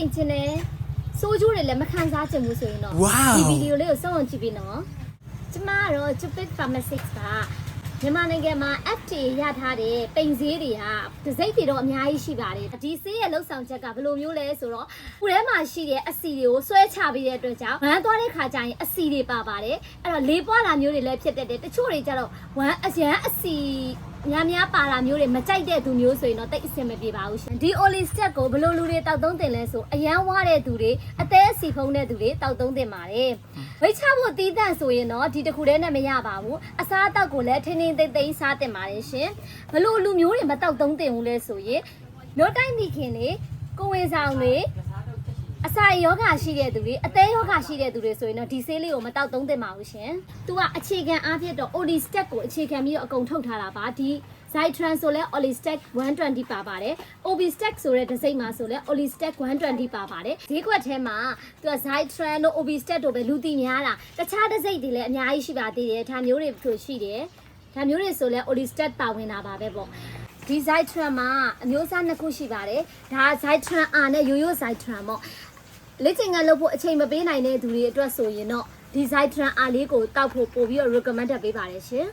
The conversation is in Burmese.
ပိန်ချင်တယ်စိုးကျိုးတွေလည်းမခံစားချင်ဘူးဆိုရင်တော့ Wow ဒီဗီဒီယိုလေးကိုစောင့်အောင်ကြည့်ပြီးနော်ကျမကတော့ Chupit Pharmacists ကမြန်မာနိုင်ငံမှာ FTA ရထားတဲ့ပိန်ဈေးတွေကတစ်စိတ်တွေတော့အများကြီးရှိပါတယ်ဒီဆေးရဲ့လောက်ဆောင်ချက်ကဘယ်လိုမျိုးလဲဆိုတော့ခုထဲမှာရှိတဲ့အစီတွေကိုဆွဲချပေးတဲ့အတွက်ကြောင့်ဝမ်းသွားတဲ့ခါကျရင်အစီတွေပါပါတယ်အဲ့တော့လေးပွားတာမျိုးတွေလည်းဖြစ်တတ်တယ်တချို့တွေကျတော့ဝမ်းအရန်အစီ များများပါတာမျိုးတွေမကြိုက်တဲ့သူမျိုးဆိုရင်တော့တိတ်အဆင်မပြေပါဘူးရှင်ဒီ Oli Stack ကိုဘယ်လိုလူတွေတောက်သုံးတင်လဲဆိုအရန်ဝါတဲ့သူတွေအသေးအစီဖုံးတဲ့သူတွေတောက်သုံးတင်ပါတယ်ဝိတ်ချဖို့တီးတန့်ဆိုရင်တော့ဒီတစ်ခုတည်းနဲ့မရပါဘူးအစားအသောက်ကိုလည်းထင်းထင်းသိမ့်သိမ့်စားတင်ပါတယ်ရှင်ဘယ်လိုလူမျိုးတွေမတောက်သုံးတင်ဘူးလဲဆိုရင်မျိုးတိုင်းမိခင်တွေကိုယ်ဝင်ဆောင်တွေ အစာယောဂရှိတဲ့သူတွေအသေးယောဂရှိတဲ့သူတွေဆိုရင်တော့ဒီဆေးလေးကိုမတောက်သုံးသင့်ပါဘူးရှင်။ तू ကအခြေခံအားဖြင့်တော့ Oli Stack ကိုအခြေခံပြီးတော့အကုန်ထုတ်ထားတာပါဒီ Zytran ဆိုလဲ Oli Stack 120ပါပါတယ်။ Obi Stack ဆိုတဲ့ဒစိမ့်မှာဆိုလဲ Oli Stack 120ပါပါတယ်။ဈေးကွက်ထဲမှာ तू က Zytran တို့ Obi Stack တို့ပဲလူသိများတာတခြားဒစိမ့်တွေလည်းအများကြီးရှိပါသေးတယ်။ဒါမျိုးတွေဆိုရှိတယ်။ဒါမျိုးတွေဆိုလဲ Oli Stack ပါဝင်တာပါပဲပေါ့။ဒီ Zytran မှာအမျိုးအစားနှစ်ခုရှိပါတယ်။ဒါ Zytran R နဲ့ Yoyo Zytran ပေါ့။ လက်ကျင်ကလုပ်ဖို့အချိန်မပေးနိုင်တဲ့သူတွေအတွက်ဆိုရင်တော့ဒီ Zytran R လေးကိုတောက်ဖို့ပို့ပြီးတော့ recommend ပေးပါတယ်ရှင်